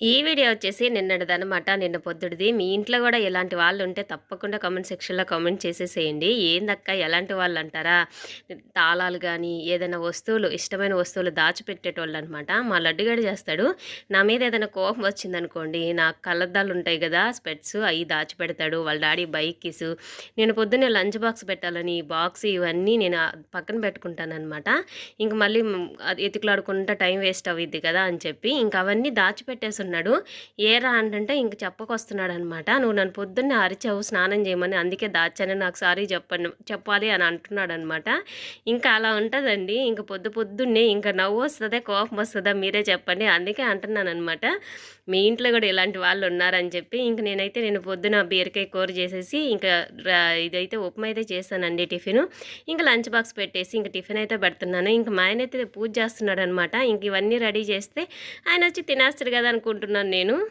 ఈ వీడియో వచ్చేసి నిన్నటిదనమాట. నిన్న పొద్దుడిది మీ ఇంట్లో కూడా ఇలాంటి వాళ్ళుంటే తప్పకుండా కామెంట్ సెక్షన్‌లో కామెంట్ చేసేసేయండి. ఏందక్క ఎలాంటి వాళ్ళంటారా? తాళాలు కానీ ఏదైనా వస్తువులు ఇష్టమైన వస్తువులు దాచిపెట్టేటోళ్ళనమాట. మా లడ్డుగాడు చేస్తాడు. నా మీద ఏదైనా కోపం వచ్చిందనుకోండి, నా కళ్ళద్దాలుంటాయి కదా స్పెట్స్ అయి దాచిపెడతాడు. వాళ్ళ డాడీ బైక్స్ నేను పొద్దున్నే లంచ్ బాక్స్ పెట్టాలని బాక్స్ ఇవన్నీ నేను పక్కన పెట్టుకుంటాననమాట. ఇంక మళ్ళీ ఎతుకులాడుకుంటా టైం వేస్ట్ అవ్విద్ది కదా! అని చెప్పి ఇంక అవన్నీ దాచిపెట్టేసున్నాడు. ఏరా అంటే ఇంక చెప్పకొస్తున్నాడనమాట. "నువ్వు నన్ను పొద్దున్నే అరిచావు స్నానం చేయమని. అందుకే దాచాను. నాకు సారీ చెప్పండి చెప్పాలి" అని అంటున్నాడనమాట. ఇంకా అలా ఉంటుందండి ఇంక పొద్దు పొద్దున్నే ఇంకా నవ్వు వస్తుందా కోపం వస్తుందా మీరే చెప్పండి. అందుకే అంటున్నాననమాట. మీ ఇంట్లో కూడా ఇలాంటి వాళ్ళు ఉన్నారని చెప్పి ఇంక నేనైతే నేను పొద్దున బీరకాయ కూర చేసేసి ఇంకా ఇదైతే ఉప్మా అయితే చేశానండి టిఫిను. ఇంకా లంచ్ బాక్స్ పెట్టేసి ఇంకా టిఫిన్ అయితే పెడుతున్నాను. ఇంకా మా ఆయనైతే పూజ చేస్తున్నాడనమాట. ఇంక ఇవన్నీ రెడీ చేస్తే ఆయన వచ్చి తినేస్తారు తినేస్తాడు అనుకుంటున్నాను అనుకుంటున్నాను నేను.